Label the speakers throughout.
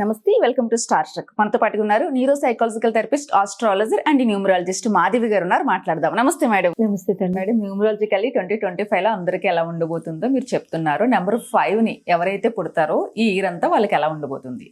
Speaker 1: నమస్తే welcome to star truck. మనతో పాటుగా ఉన్నారు neuro psychological therapist astrologer and numerologist Madhavi garu ఉన్నారు. మాట్లాడదాం. నమస్తే మేడం.
Speaker 2: నమస్తే
Speaker 1: మేడం న్యూమరాలజికల్లీ ట్వంటీ ట్వంటీ ఫైవ్లో అందరికి ఎలా ఉండబోతుందో మీరు చెప్తున్నారు. నెంబర్ ఫైవ్ని ఎవరైతే పుడతారో ఈ ఇయర్ అంతా వాళ్ళకి ఎలా ఉండబోతుంది?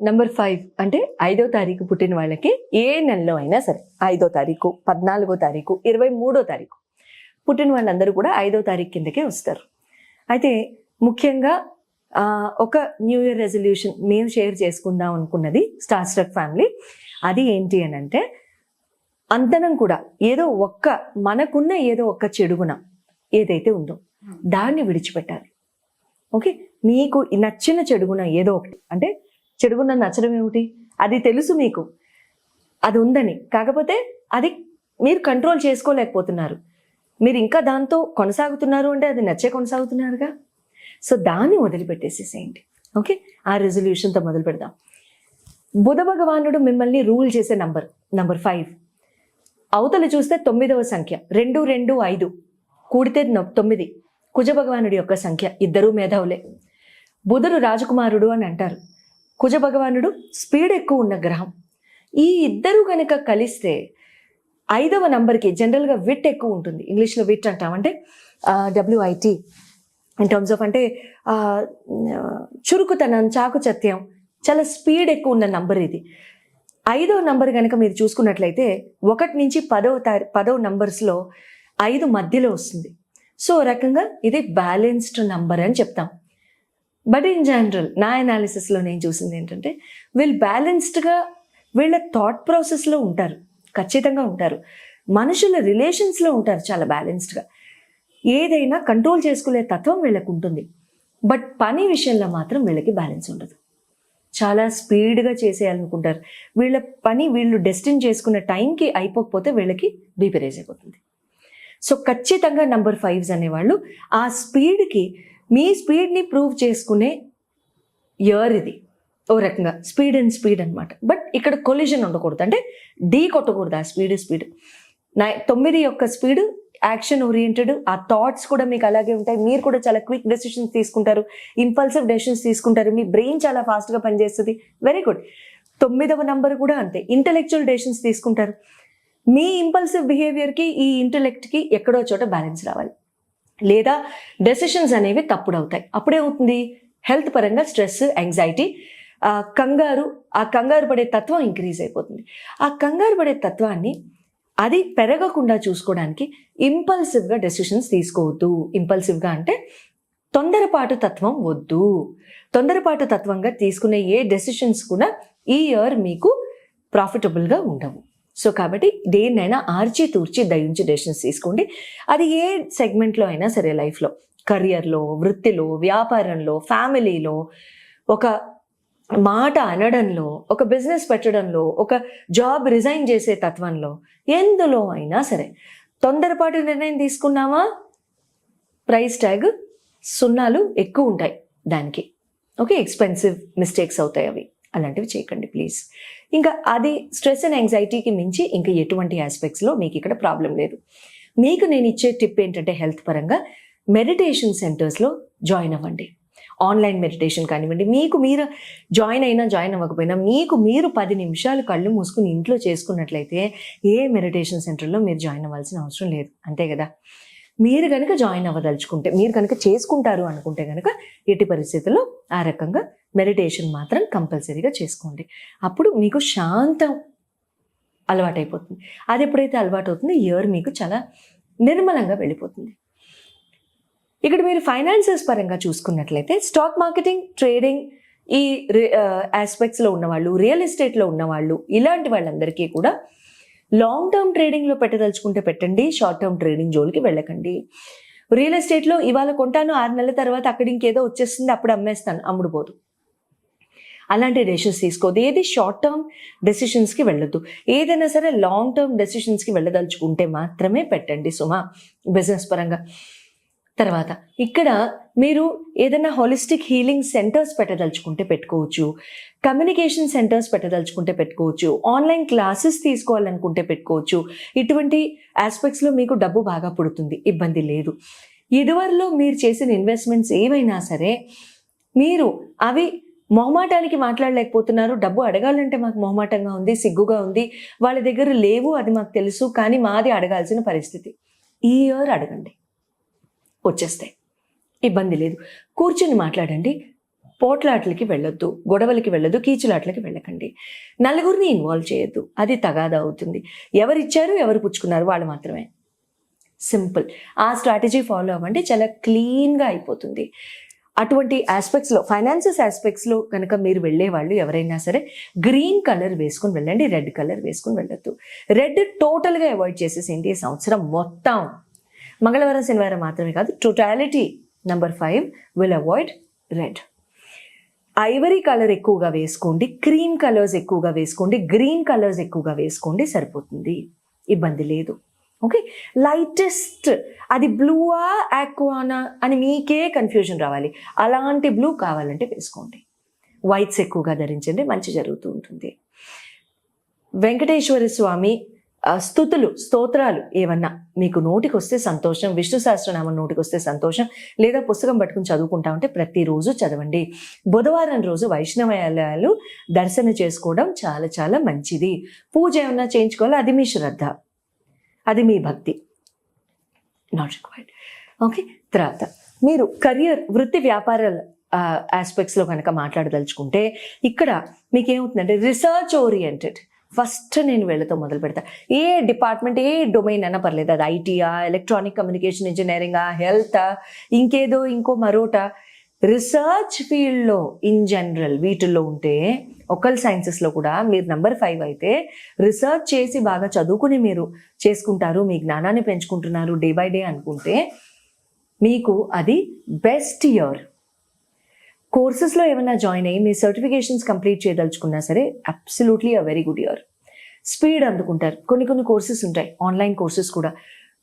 Speaker 2: నంబర్ ఫైవ్ అంటే ఐదో తారీఖు పుట్టిన వాళ్ళకి ఏ నెలలో అయినా సరే ఐదో తారీఖు పద్నాలుగో తారీఖు ఇరవై మూడో తారీఖు పుట్టిన వాళ్ళందరూ కూడా ఐదో తారీఖు కిందకే వస్తారు. అయితే ముఖ్యంగా ఒక న్యూ ఇయర్ రెజల్యూషన్ మేము షేర్ చేసుకుందాం అనుకున్నది స్టార్ స్ట్రక్ ఫ్యామిలీ అది ఏంటి అని అంటే అంతనం కూడా ఏదో ఒక్క మనకున్న ఏదో ఒక్క చెడుగున ఏదైతే ఉందో దాన్ని విడిచిపెట్టాలి. ఓకే? మీకు నచ్చిన చెడుగున ఏదో ఒకటి. అంటే చెడుగున నచ్చడం ఏమిటి? అది తెలుసు మీకు. అది ఉందని. కాకపోతే అది మీరు కంట్రోల్ చేసుకోలేకపోతున్నారు. మీరు ఇంకా దాంతో కొనసాగుతున్నారు అంటే అది నచ్చే కొనసాగుతున్నారుగా? సో దాన్ని వదిలిపెట్టేసేసేయండి. ఓకే ఆ రెజల్యూషన్తో మొదలు పెడదాం. బుధ భగవానుడు మిమ్మల్ని రూల్ చేసే నంబర్ నంబర్ ఫైవ్ అవతల చూస్తే తొమ్మిదవ సంఖ్య రెండు రెండు ఐదు. కూడితే తొమ్మిది. కుజ భగవానుడి యొక్క సంఖ్య ఇద్దరూ మేధావులే. బుధుడు రాజకుమారుడు అని అంటారు. కుజ భగవానుడు స్పీడ్ ఎక్కువ ఉన్న గ్రహం. ఈ ఇద్దరు కనుక కలిస్తే ఐదవ నంబర్కి జనరల్గా విట్ ఎక్కువ ఉంటుంది. ఇంగ్లీష్లో విట్ అంటామంటే డబ్ల్యూఐటి ఇన్ టర్మ్స్ ఆఫ్ అంటే చురుకుతనం చాకుచత్యం చాలా స్పీడ్ ఎక్కువ ఉన్న నంబర్ ఇది. ఐదవ నంబర్ కనుక మీరు చూసుకున్నట్లయితే ఒకటి నుంచి పదవ తారీ పదవ నంబర్స్లో ఐదు మధ్యలో వస్తుంది. సో రకంగా ఇది బ్యాలెన్స్డ్ నంబర్ అని చెప్తాం. బట్ ఇన్ జనరల్ నా అనాలిసిస్లో నేను చూసింది ఏంటంటే వీళ్ళు బ్యాలెన్స్డ్గా వీళ్ళ థాట్ ప్రాసెస్లో ఉంటారు. ఖచ్చితంగా ఉంటారు. మనుషుల రిలేషన్స్లో ఉంటారు చాలా బ్యాలెన్స్డ్గా ఏదైనా కంట్రోల్ చేసుకునే తత్వం వీళ్ళకు ఉంటుంది. బట్ పని విషయంలో మాత్రం వీళ్ళకి బ్యాలెన్స్ ఉండదు. చాలా స్పీడ్గా చేసేయాలనుకుంటారు. వీళ్ళ పని వీళ్ళు డెస్టిన్ చేసుకున్న టైంకి అయిపోకపోతే వీళ్ళకి బీపీ రేజ్ అయిపోతుంది. సో ఖచ్చితంగా నంబర్ ఫైవ్స్ అనేవాళ్ళు ఆ స్పీడ్కి మీ స్పీడ్ని ప్రూవ్ చేసుకునే ఇయర్ ఇది. ఓ రకంగా స్పీడ్ అండ్ స్పీడ్ అన్నమాట. బట్ ఇక్కడ కొలిజన్ ఉండకూడదు. అంటే డీ కొట్టకూడదు ఆ స్పీడ్ స్పీడ్ నా తొమ్మిది యొక్క స్పీడ్ యాక్షన్ ఓరియంటెడ్ ఆ థాట్స్ కూడా మీకు అలాగే ఉంటాయి. మీరు కూడా చాలా క్విక్ డెసిషన్స్ తీసుకుంటారు. ఇంపల్సివ్ డెసిషన్స్ తీసుకుంటారు. మీ బ్రెయిన్ చాలా ఫాస్ట్గా పనిచేస్తుంది. Very good. తొమ్మిదవ నంబర్ కూడా అంతే. ఇంటలెక్చువల్ డెసిషన్స్ తీసుకుంటారు. మీ ఇంపల్సివ్ బిహేవియర్కి ఈ ఇంటలెక్ట్కి ఎక్కడో చోట బ్యాలెన్స్ రావాలి. లేదా డెసిషన్స్ అనేవి తప్పుడు అవుతాయి అప్పుడేమవుతుంది హెల్త్ పరంగా స్ట్రెస్ యాంగ్జైటీ కంగారు ఆ కంగారు పడే తత్వం ఇంక్రీజ్ అయిపోతుంది. ఆ కంగారు పడే తత్వాన్ని అది పెరగకుండా చూసుకోవడానికి ఇంపల్సివ్గా డెసిషన్స్ తీసుకోవద్దు. ఇంపల్సివ్గా అంటే తొందరపాటు తత్వం వద్దు. తొందరపాటు తత్వంగా తీసుకునే ఏ డెసిషన్స్ కూడా ఈ ఇయర్ మీకు ప్రాఫిటబుల్గా ఉండవు. సో కాబట్టి దేన్నైనా ఆర్చి తూర్చి దయించి డెసిషన్స్ తీసుకోండి. అది ఏ సెగ్మెంట్లో అయినా సరే లైఫ్లో కరియర్లో వృత్తిలో వ్యాపారంలో ఫ్యామిలీలో ఒక మాట అనడంలో ఒక బిజినెస్ పెట్టడంలో ఒక జాబ్ రిజైన్ చేసే తత్వంలో ఎందులో అయినా సరే తొందరపాటు నిర్ణయం తీసుకున్నామా ప్రైస్ ట్యాగ్ సున్నాలు ఎక్కువ ఉంటాయి దానికి. ఓకే? ఎక్స్పెన్సివ్ మిస్టేక్స్ అవుతాయి అవి. అలాంటివి చేయకండి ప్లీజ్ ఇంకా అది స్ట్రెస్ అండ్ యాంగ్జైటీకి మించి ఇంకా ఎటువంటి ఆస్పెక్ట్స్లో మీకు ఇక్కడ ప్రాబ్లం లేదు. మీకు నేను ఇచ్చే టిప్ ఏంటంటే హెల్త్ పరంగా మెడిటేషన్ సెంటర్స్లో జాయిన్ అవ్వండి. ఆన్లైన్ మెడిటేషన్ కానివ్వండి మీకు మీరు జాయిన్ అయినా జాయిన్ అవ్వకపోయినా మీకు మీరు పది నిమిషాలు కళ్ళు మూసుకుని ఇంట్లో చేసుకున్నట్లయితే ఏ మెడిటేషన్ సెంటర్లో మీరు జాయిన్ అవ్వాల్సిన అవసరం లేదు. అంతే కదా? మీరు కనుక జాయిన్ అవ్వదలుచుకుంటే మీరు కనుక చేసుకుంటారు అనుకుంటే కనుక ఎట్టి పరిస్థితుల్లో ఆ రకంగా మెడిటేషన్ మాత్రం కంపల్సరీగా చేసుకోండి. అప్పుడు మీకు శాంతం అలవాటైపోతుంది. అది ఎప్పుడైతే అలవాటు అవుతుందో ఇయర్ మీకు చాలా నిర్మలంగా వెళ్ళిపోతుంది. ఇక్కడ మీరు ఫైనాన్సెస్ పరంగా చూసుకున్నట్లయితే స్టాక్ మార్కెటింగ్ ట్రేడింగ్ ఈ ఆస్పెక్ట్స్లో ఉన్నవాళ్ళు రియల్ ఎస్టేట్లో ఉన్నవాళ్ళు ఇలాంటి వాళ్ళందరికీ కూడా లాంగ్ టర్మ్ ట్రేడింగ్లో పెట్టదలుచుకుంటే పెట్టండి షార్ట్ టర్మ్ ట్రేడింగ్ జోలికి వెళ్ళకండి. రియల్ ఎస్టేట్లో ఇవాళ కొంటాను ఆరు నెలల తర్వాత అక్కడ ఇంకేదో వచ్చేస్తుంది అప్పుడు అమ్మేస్తాను అమ్ముడుపోదు అలాంటి డెసిషన్స్ తీసుకోవద్దు. ఏది షార్ట్ టర్మ్ డెసిషన్స్కి వెళ్ళొద్దు. ఏదైనా సరే లాంగ్ టర్మ్ డెసిషన్స్కి వెళ్ళదలుచుకుంటే మాత్రమే పెట్టండి సుమా బిజినెస్ పరంగా. తర్వాత ఇక్కడ మీరు ఏదైనా హోలిస్టిక్ హీలింగ్ సెంటర్స్ పెట్టదలుచుకుంటే పెట్టుకోవచ్చు కమ్యూనికేషన్ సెంటర్స్ పెట్టదలుచుకుంటే పెట్టుకోవచ్చు ఆన్లైన్ క్లాసెస్ తీసుకోవాలనుకుంటే పెట్టుకోవచ్చు. ఇటువంటి ఆస్పెక్ట్స్లో మీకు డబ్బు బాగా పుడుతుంది ఇబ్బంది లేదు. ఇదివరలో మీరు చేసిన ఇన్వెస్ట్మెంట్స్ ఏవైనా సరే మీరు అవి మొహమాటానికి మాట్లాడలేకపోతున్నారు డబ్బు అడగాలంటే మాకు మొహమాటంగా ఉంది సిగ్గుగా ఉంది వాళ్ళ దగ్గర లేవు అది మాకు తెలుసు కానీ మాది అడగాల్సిన పరిస్థితి. ఈ ఇయర్ అడగండి. వచ్చేస్తాయి. ఇబ్బంది లేదు. కూర్చొని మాట్లాడండి. పోట్లాట్లకి వెళ్ళొద్దు గొడవలకి వెళ్ళొద్దు కీచులాట్లకి వెళ్ళకండి. నలుగురిని ఇన్వాల్వ్ చేయొద్దు. అది తగాదా అవుతుంది. ఎవరు ఇచ్చారు ఎవరు పుచ్చుకున్నారు వాళ్ళు మాత్రమే. సింపుల్. ఆ స్ట్రాటజీ ఫాలో అవ్వండి. చాలా క్లీన్గా అయిపోతుంది. అటువంటి ఆస్పెక్ట్స్లో ఫైనాన్సెస్ ఆస్పెక్ట్స్లో కనుక మీరు వెళ్ళే వాళ్ళు ఎవరైనా సరే గ్రీన్ కలర్ వేసుకుని వెళ్ళండి రెడ్ కలర్ వేసుకుని వెళ్ళొద్దు. రెడ్ టోటల్గా అవాయిడ్ చేసేసేయండి ఈ సంవత్సరం మొత్తం. మంగళవారం శనివారం మాత్రమే కాదు totality number five will avoid red ivory colour ఎక్కువగా వేసుకోండి క్రీమ్ కలర్స్ ఎక్కువగా వేసుకోండి గ్రీన్ కలర్స్ ఎక్కువగా వేసుకోండి సరిపోతుంది. ఇబ్బంది లేదు. ఓకే లైటెస్ట్ అది బ్లూవా ఆక్వానా అని మీకే కన్ఫ్యూజన్ రావాలి. అలాంటి బ్లూ కావాలంటే వేసుకోండి. వైట్స్ ఎక్కువగా ధరించండి మంచి జరుగుతూ ఉంటుంది. వెంకటేశ్వర స్వామి స్థుతులు స్తోత్రాలు ఏమన్నా మీకు నోటికి వస్తే సంతోషం విష్ణు సహస్రనామం నోటికి వస్తే సంతోషం లేదా పుస్తకం పట్టుకుని చదువుకుంటా ఉంటే ప్రతిరోజు చదవండి. బుధవారం రోజు వైష్ణవాలయాలు దర్శన చేసుకోవడం చాలా చాలా మంచిది. పూజ ఏమన్నా చేయించుకోవాలో? అది మీ శ్రద్ధ. అది మీ భక్తి. నాట్ రిక్వైర్డ్ ఓకే తర్వాత మీరు కెరియర్ వృత్తి వ్యాపారాల ఆస్పెక్ట్స్లో కనుక మాట్లాడదలుచుకుంటే ఇక్కడ మీకు ఏమవుతుందంటే రీసెర్చ్ ఓరియంటెడ్ ఫస్ట్ నేను వీళ్ళతో మొదలు పెడతా. ఏ డిపార్ట్మెంట్ ఏ డొమైన్ అయినా పర్లేదు. అది ఐటీయా ఎలక్ట్రానిక్ కమ్యూనికేషన్ ఇంజనీరింగా హెల్త్ ఇంకేదో ఇంకో మరోట. రీసెర్చ్ ఫీల్డ్లో ఇన్ జనరల్ వీటిల్లో ఉంటే ఒకల్ సైన్సెస్లో కూడా మీరు నెంబర్ ఫైవ్ అయితే రీసెర్చ్ చేసి బాగా చదువుకుని మీరు చేసుకుంటారు మీ జ్ఞానాన్ని పెంచుకుంటున్నారు డే బై డే అనుకుంటే మీకు అది బెస్ట్ ఇయర్. కోర్సెస్లో ఏమైనా జాయిన్ అయ్యి మీ సర్టిఫికేషన్స్ కంప్లీట్ చేయదలుచుకున్నా సరే absolutely a very good year speed అందుకుంటారు. కొన్ని కొన్ని కోర్సెస్ ఉంటాయి. ఆన్లైన్ కోర్సెస్ కూడా.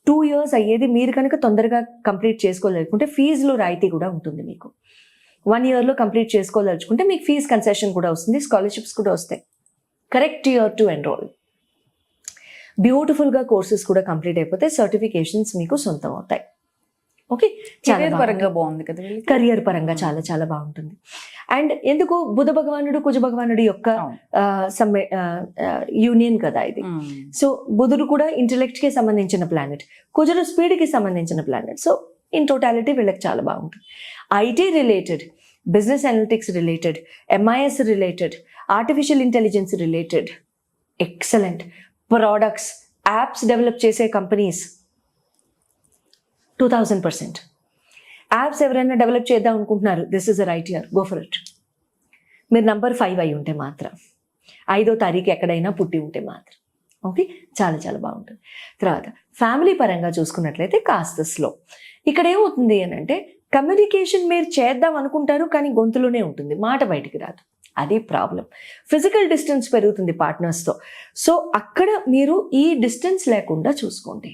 Speaker 2: టూ ఇయర్స్ అయ్యేది మీరు కనుక తొందరగా కంప్లీట్ చేసుకోలేకుంటే ఫీజులో రాయితీ కూడా ఉంటుంది మీకు. వన్ ఇయర్లో కంప్లీట్ చేసుకోదలుచుకుంటే మీకు ఫీజ్ కన్సెషన్ కూడా వస్తుంది స్కాలర్షిప్స్ కూడా వస్తాయి. కరెక్ట్ ఇయర్ టు ఎన్రోల్ బ్యూటిఫుల్గా కోర్సెస్ కూడా కంప్లీట్ అయిపోతే సర్టిఫికేషన్స్ మీకు సొంతం అవుతాయి. ఓకే?
Speaker 1: కెరీర్ పరంగా బాగుంది కదా?
Speaker 2: కెరియర్ పరంగా చాలా చాలా బాగుంటుంది. అండ్ ఎందుకు బుధ భగవానుడు కుజ భగవానుడు యొక్క సమ్మె యూనియన్ కదా ఇది. సో బుధుడు కూడా ఇంటెలెక్ట్కి సంబంధించిన ప్లానెట్. కుజుడు స్పీడ్కి సంబంధించిన ప్లానెట్. సో ఇన్ టోటాలిటీ వీళ్ళకి చాలా బాగుంటుంది. IT related business analytics related MIS related artificial intelligence related excellent. Products apps develop చేసే companies two thousand percent apps ఎవరైనా డెవలప్ చేద్దాం అనుకుంటున్నారు this is a right year go for it మీరు number five అయి ఉంటే మాత్రం ఐదో తారీఖు ఎక్కడైనా పుట్టి ఉంటే మాత్రం. ఓకే చాలా చాలా బాగుంటుంది. తర్వాత ఫ్యామిలీ పరంగా చూసుకున్నట్లయితే కాస్త స్లో ఇక్కడ ఏమవుతుంది అని అంటే కమ్యూనికేషన్ మీరు చేద్దాం అనుకుంటారు కానీ గొంతులోనే ఉంటుంది. మాట బయటికి రాదు. అది ప్రాబ్లం ఫిజికల్ డిస్టెన్స్ పెరుగుతుంది పార్ట్నర్స్తో సో అక్కడ మీరు ఈ డిస్టెన్స్ లేకుండా చూసుకోండి.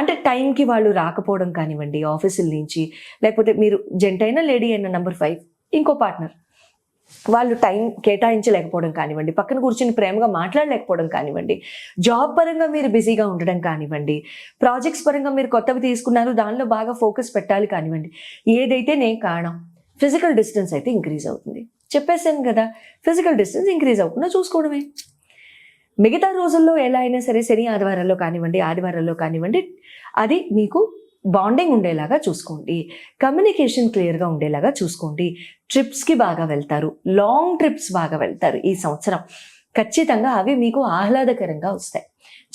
Speaker 2: అంటే టైంకి వాళ్ళు రాకపోవడం కానివ్వండి ఆఫీసుల నుంచి లేకపోతే మీరు జెంట్ అయినా లేడీ అయినా నెంబర్ ఫైవ్ ఇంకో పార్ట్నర్. వాళ్ళు టైం కేటాయించలేకపోవడం కానివ్వండి పక్కన కూర్చొని ప్రేమగా మాట్లాడలేకపోవడం కానివ్వండి జాబ్ పరంగా మీరు బిజీగా ఉండడం కానివ్వండి ప్రాజెక్ట్స్ పరంగా మీరు కొత్తవి తీసుకున్నారు దానిలో బాగా ఫోకస్ పెట్టాలి కానివ్వండి ఏదైతే నేను కారణం ఫిజికల్ డిస్టెన్స్ అయితే ఇంక్రీజ్ అవుతుంది. చెప్పేశాను కదా ఫిజికల్ డిస్టెన్స్ ఇంక్రీజ్ అవ్వకుండా చూసుకోవడమే. మిగతా రోజుల్లో ఎలా అయినా సరే శని ఆదివారాల్లో కానివ్వండి ఆదివారాల్లో కానివ్వండి అది మీకు బాండింగ్ ఉండేలాగా చూసుకోండి. కమ్యూనికేషన్ క్లియర్గా ఉండేలాగా చూసుకోండి. ట్రిప్స్కి బాగా వెళ్తారు. లాంగ్ ట్రిప్స్ బాగా వెళ్తారు ఈ సంవత్సరం. ఖచ్చితంగా అవి మీకు ఆహ్లాదకరంగా వస్తాయి.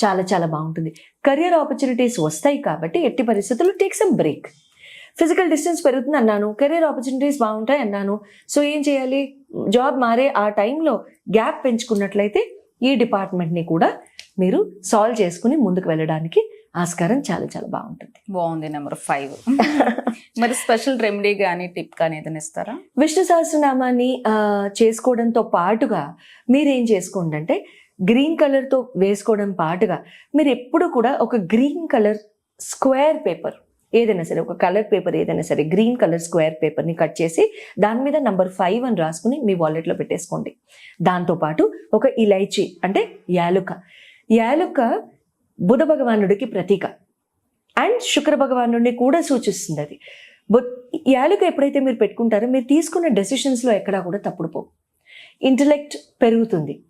Speaker 2: చాలా చాలా బాగుంటుంది. కెరియర్ ఆపర్చునిటీస్ వస్తాయి కాబట్టి ఎట్టి పరిస్థితుల్లో take some break physical distance పెరుగుతుంది అన్నాను. కెరియర్ ఆపర్చునిటీస్ బాగుంటాయి అన్నాను. సో ఏం చేయాలి? జాబ్ మారే ఆ టైంలో గ్యాప్ పెంచుకున్నట్లయితే ఈ డిపార్ట్మెంట్ని కూడా మీరు సాల్వ్ చేసుకుని ముందుకు వెళ్ళడానికి ఆస్కారం చాలా చాలా బాగుంటుంది.
Speaker 1: బాగుంది నెంబర్ ఫైవ్. మరి స్పెషల్ రెమెడీ కానీ టిప్ కానీ ఏదైనా ఇస్తారా?
Speaker 2: విష్ణు సహస్రనామాన్ని చేసుకోవడంతో పాటుగా మీరేం చేసుకోండి అంటే గ్రీన్ కలర్తో వేసుకోవడం పాటుగా మీరు ఎప్పుడు కూడా ఒక గ్రీన్ కలర్ స్క్వేర్ పేపర్ ఏదైనా సరే ఒక కలర్ పేపర్ ఏదైనా సరే గ్రీన్ కలర్ స్క్వేర్ పేపర్ని కట్ చేసి దాని మీద నంబర్ ఫైవ్ అని రాసుకుని మీ వాలెట్లో పెట్టేసుకోండి. దాంతోపాటు ఒక ఇలైచి అంటే యాలుక యాలుక బుధ భగవానుడికి ప్రతీక. అండ్ శుక్ర భగవానుడిని కూడా సూచిస్తుంది అది. బొత్ యాలుక ఎప్పుడైతే మీరు పెట్టుకుంటారో మీరు తీసుకున్న డెసిషన్స్లో ఎక్కడా కూడా తప్పుడు పోవు. ఇంటలెక్ట్ పెరుగుతుంది.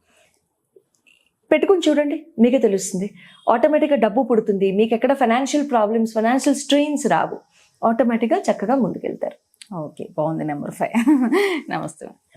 Speaker 2: పెట్టుకుని చూడండి మీకే తెలుస్తుంది. ఆటోమేటిక్గా డబ్బు పుడుతుంది. మీకు ఎక్కడ ఫైనాన్షియల్ ప్రాబ్లమ్స్ ఫైనాన్షియల్ స్ట్రెయిన్స్ రావు. ఆటోమేటిక్గా చక్కగా ముందుకెళ్తారు.
Speaker 1: ఓకే బాగుంది నెంబర్ ఫైవ్. నమస్తే.